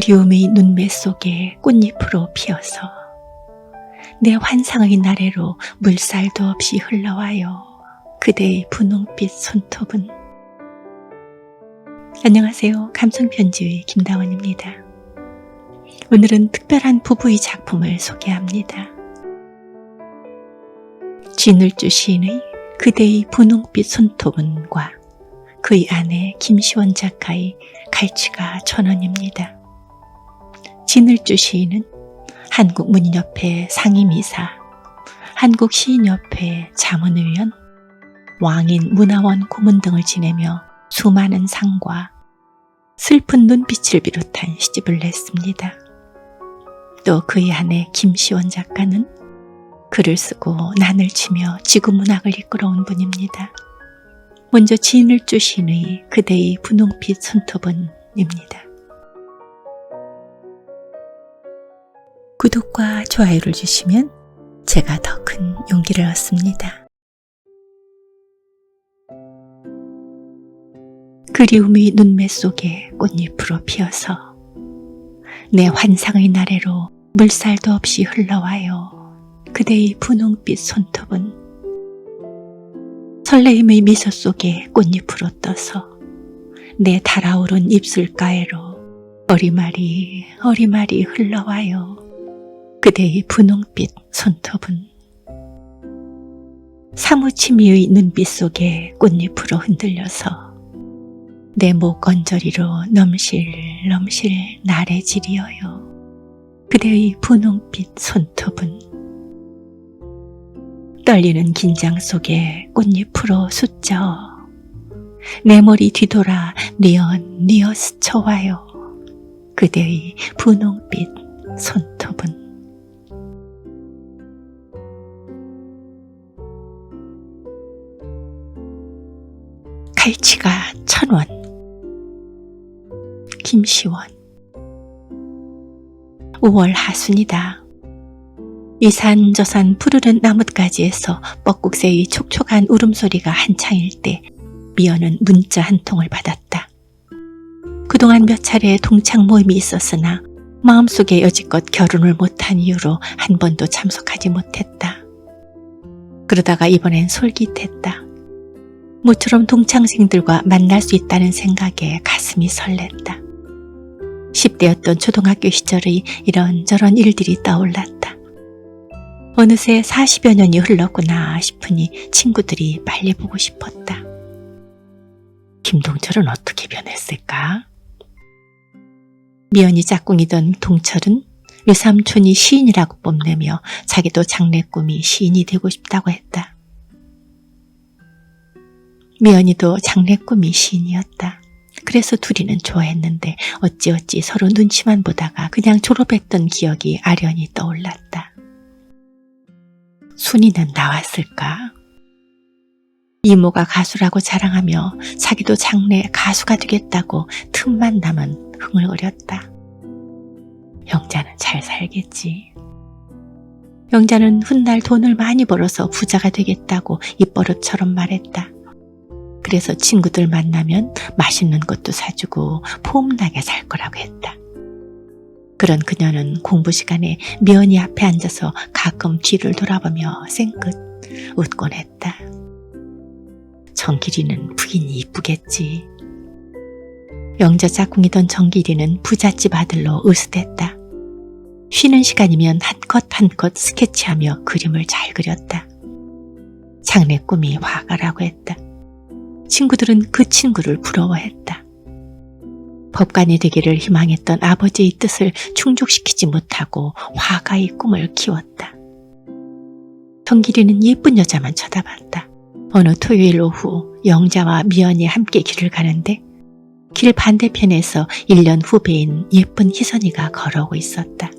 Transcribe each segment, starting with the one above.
그리움의 눈매 속에 꽃잎으로 피어서 내 환상의 나래로 물살도 없이 흘러와요. 그대의 분홍빛 손톱은 안녕하세요. 감성편지의 김다원입니다. 오늘은 특별한 부부의 작품을 소개합니다. 진을주 시인의 그대의 분홍빛 손톱은과 그의 아내 김시원 작가의 갈치가 천원입니다. 진을주 시인은 한국문인협회 상임이사, 한국시인협회 자문위원, 왕인 문화원 고문 등을 지내며 수많은 상과 슬픈 눈빛을 비롯한 시집을 냈습니다. 또 그의 아내 김시원 작가는 글을 쓰고 난을 치며 지구 문학을 이끌어온 분입니다. 먼저 지인을 주신의 그대의 분홍빛 손톱은입니다. 구독과 좋아요를 주시면 제가 더 큰 용기를 얻습니다. 그리움의 눈매 속에 꽃잎으로 피어서 내 환상의 나래로 물살도 없이 흘러와요. 그대의 분홍빛 손톱은 설레임의 미소 속에 꽃잎으로 떠서 내 달아오른 입술가에로 어리마리 어리마리 흘러와요. 그대의 분홍빛 손톱은 사무치미의 눈빛 속에 꽃잎으로 흔들려서 내 목 언저리로 넘실 넘실 나래지리어요. 그대의 분홍빛 손톱은 떨리는 긴장 속에 꽃잎으로 숫져 내 머리 뒤돌아 니엇 니엇 스쳐와요. 그대의 분홍빛 손톱은 갈치가 천 원 김시원 5월 하순이다. 이산 저산 푸르른 나뭇가지에서 뻐꾹새의 촉촉한 울음소리가 한창일 때 미연은 문자 한 통을 받았다. 그동안 몇 차례 동창 모임이 있었으나 마음속에 여지껏 결혼을 못한 이유로 한 번도 참석하지 못했다. 그러다가 이번엔 솔깃했다. 모처럼 동창생들과 만날 수 있다는 생각에 가슴이 설렜다. 10대였던 초등학교 시절의 이런저런 일들이 떠올랐다. 어느새 40여 년이 흘렀구나 싶으니 친구들이 빨리 보고 싶었다. 김동철은 어떻게 변했을까? 미연이 짝꿍이던 동철은 외삼촌이 시인이라고 뽐내며 자기도 장래 꿈이 시인이 되고 싶다고 했다. 미연이도 장래 꿈이 시인이었다. 그래서 둘이는 좋아했는데 어찌어찌 서로 눈치만 보다가 그냥 졸업했던 기억이 아련히 떠올랐다. 순이는 나왔을까? 이모가 가수라고 자랑하며 자기도 장래 가수가 되겠다고 틈만 남은 흥얼거렸다. 영자는 잘 살겠지. 영자는 훗날 돈을 많이 벌어서 부자가 되겠다고 입버릇처럼 말했다. 그래서 친구들 만나면 맛있는 것도 사주고 폼나게 살 거라고 했다. 그런 그녀는 공부 시간에 미연이 앞에 앉아서 가끔 뒤를 돌아보며 생긋 웃곤 했다. 정길이는 부인이 이쁘겠지. 영자 짝꿍이던 정길이는 부잣집 아들로 으스댔다. 쉬는 시간이면 한컷 한컷 스케치하며 그림을 잘 그렸다. 장래 꿈이 화가라고 했다. 친구들은 그 친구를 부러워했다. 법관이 되기를 희망했던 아버지의 뜻을 충족시키지 못하고 화가의 꿈을 키웠다. 정길이는 예쁜 여자만 쳐다봤다. 어느 토요일 오후 영자와 미연이 함께 길을 가는데 길 반대편에서 1년 후배인 예쁜 희선이가 걸어오고 있었다.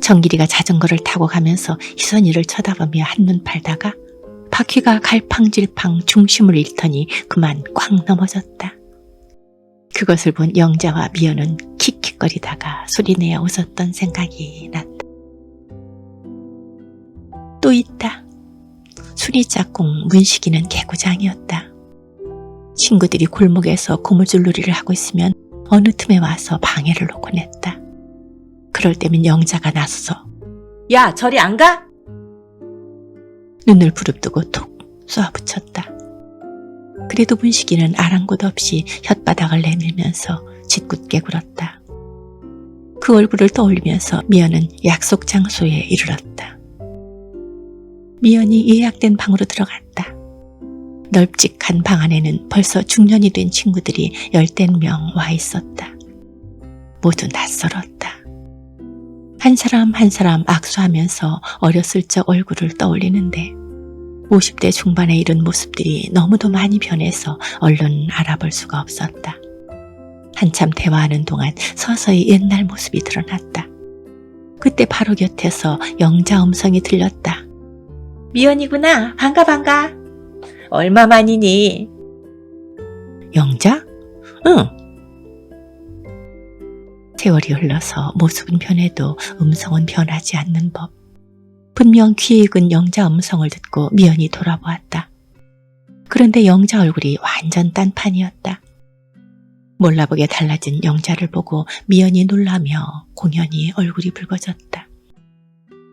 정길이가 자전거를 타고 가면서 희선이를 쳐다보며 한눈 팔다가 바퀴가 갈팡질팡 중심을 잃더니 그만 꽉 넘어졌다. 그것을 본 영자와 미연은 킥킥거리다가 소리내어 웃었던 생각이 났다. 또 있다. 순이 짝꿍 문식이는 개구장이었다. 친구들이 골목에서 고무줄놀이를 하고 있으면 어느 틈에 와서 방해를 놓곤 했다. 그럴 때면 영자가 나서서 야, 저리 안 가? 눈을 부릅뜨고 톡 쏘아붙였다. 그래도 문식이는 아랑곳 없이 혓바닥을 내밀면서 짓궂게 굴었다. 그 얼굴을 떠올리면서 미연은 약속 장소에 이르렀다. 미연이 예약된 방으로 들어갔다. 넓직한 방 안에는 벌써 중년이 된 친구들이 열댓 명 와 있었다. 모두 낯설었다. 한 사람 한 사람 악수하면서 어렸을 적 얼굴을 떠올리는데 50대 중반에 이른 모습들이 너무도 많이 변해서 얼른 알아볼 수가 없었다. 한참 대화하는 동안 서서히 옛날 모습이 드러났다. 그때 바로 곁에서 영자 음성이 들렸다. 미연이구나. 반가, 반가. 얼마 만이니? 영자? 응. 세월이 흘러서 모습은 변해도 음성은 변하지 않는 법. 분명 귀에 익은 영자 음성을 듣고 미연이 돌아보았다. 그런데 영자 얼굴이 완전 딴판이었다. 몰라보게 달라진 영자를 보고 미연이 놀라며 공연히 얼굴이 붉어졌다.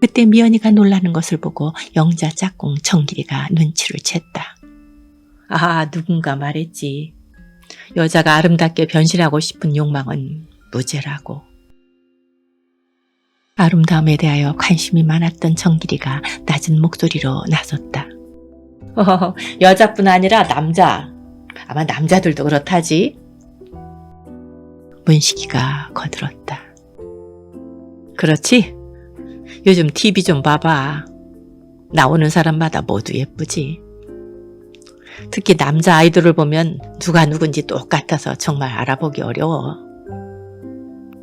그때 미연이가 놀라는 것을 보고 영자 짝꿍 정길이가 눈치를 챘다. 아, 누군가 말했지. 여자가 아름답게 변신하고 싶은 욕망은 무죄라고. 아름다움에 대하여 관심이 많았던 정길이가 낮은 목소리로 나섰다. 어, 여자뿐 아니라 남자. 아마 남자들도 그렇다지. 문식이가 거들었다. 그렇지? 요즘 TV 좀 봐봐. 나오는 사람마다 모두 예쁘지. 특히 남자 아이돌을 보면 누가 누군지 똑같아서 정말 알아보기 어려워.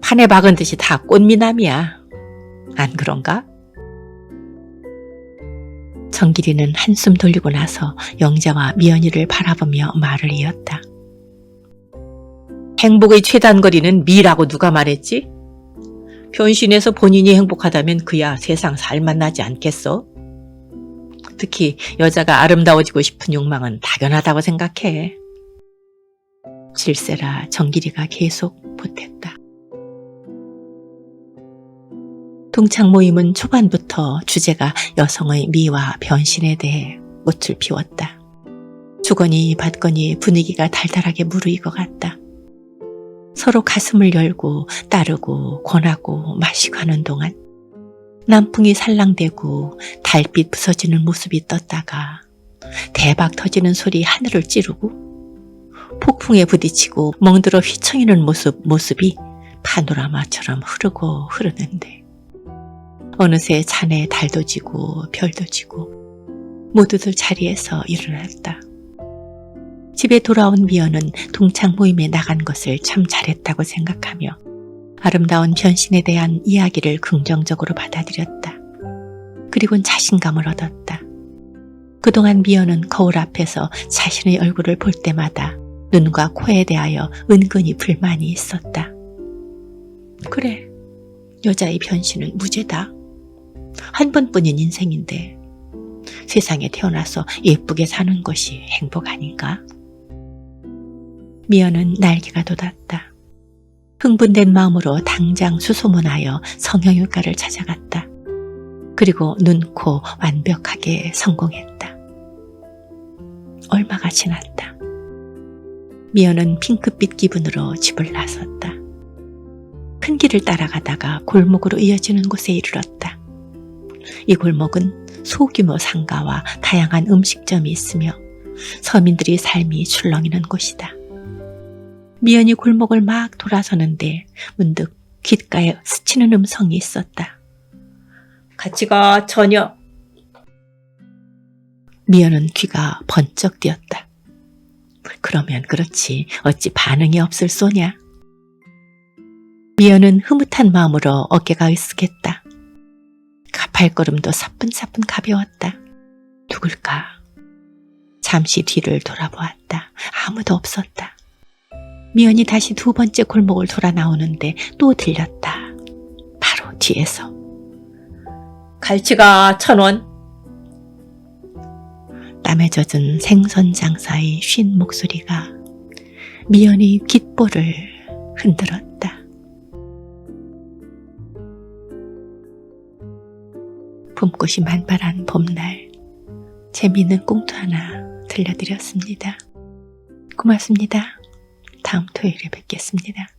판에 박은 듯이 다 꽃미남이야. 안 그런가? 정길이는 한숨 돌리고 나서 영자와 미연이를 바라보며 말을 이었다. 행복의 최단거리는 미라고 누가 말했지? 변신해서 본인이 행복하다면 그야 세상 살맛 나지 않겠어? 특히 여자가 아름다워지고 싶은 욕망은 당연하다고 생각해. 질세라 정길이가 계속 보탰다. 동창 모임은 초반부터 주제가 여성의 미와 변신에 대해 꽃을 피웠다. 주거니 받거니 분위기가 달달하게 무르익어 갔다. 서로 가슴을 열고 따르고 권하고 마시고 하는 동안 남풍이 살랑대고 달빛 부서지는 모습이 떴다가 대박 터지는 소리 하늘을 찌르고 폭풍에 부딪히고 멍들어 휘청이는 모습, 모습이 파노라마처럼 흐르고 흐르는데 어느새 잔에 달도 지고 별도 지고 모두들 자리에서 일어났다. 집에 돌아온 미연은 동창 모임에 나간 것을 참 잘했다고 생각하며 아름다운 변신에 대한 이야기를 긍정적으로 받아들였다. 그리곤 자신감을 얻었다. 그동안 미연은 거울 앞에서 자신의 얼굴을 볼 때마다 눈과 코에 대하여 은근히 불만이 있었다. 그래, 여자의 변신은 무죄다. 한 번뿐인 인생인데 세상에 태어나서 예쁘게 사는 것이 행복 아닌가? 미연은 날개가 돋았다. 흥분된 마음으로 당장 수소문하여 성형외과를 찾아갔다. 그리고 눈, 코 완벽하게 성공했다. 얼마가 지났다. 미연은 핑크빛 기분으로 집을 나섰다. 큰 길을 따라가다가 골목으로 이어지는 곳에 이르렀다. 이 골목은 소규모 상가와 다양한 음식점이 있으며 서민들의 삶이 출렁이는 곳이다. 미연이 골목을 막 돌아서는데 문득 귓가에 스치는 음성이 있었다. 같이 가, 저녁. 미연은 귀가 번쩍 뛰었다. 그러면 그렇지 어찌 반응이 없을 소냐? 미연은 흐뭇한 마음으로 어깨가 으쓱했다. 발걸음도 사뿐사뿐 가벼웠다. 누굴까? 잠시 뒤를 돌아보았다. 아무도 없었다. 미연이 다시 두 번째 골목을 돌아 나오는데 또 들렸다. 바로 뒤에서. 갈치가 천 원. 땀에 젖은 생선 장사의 쉰 목소리가 미연의 귓볼을 흔들었다. 봄꽃이 만발한 봄날, 재미있는 꽁트 하나 들려드렸습니다. 고맙습니다. 다음 토요일에 뵙겠습니다.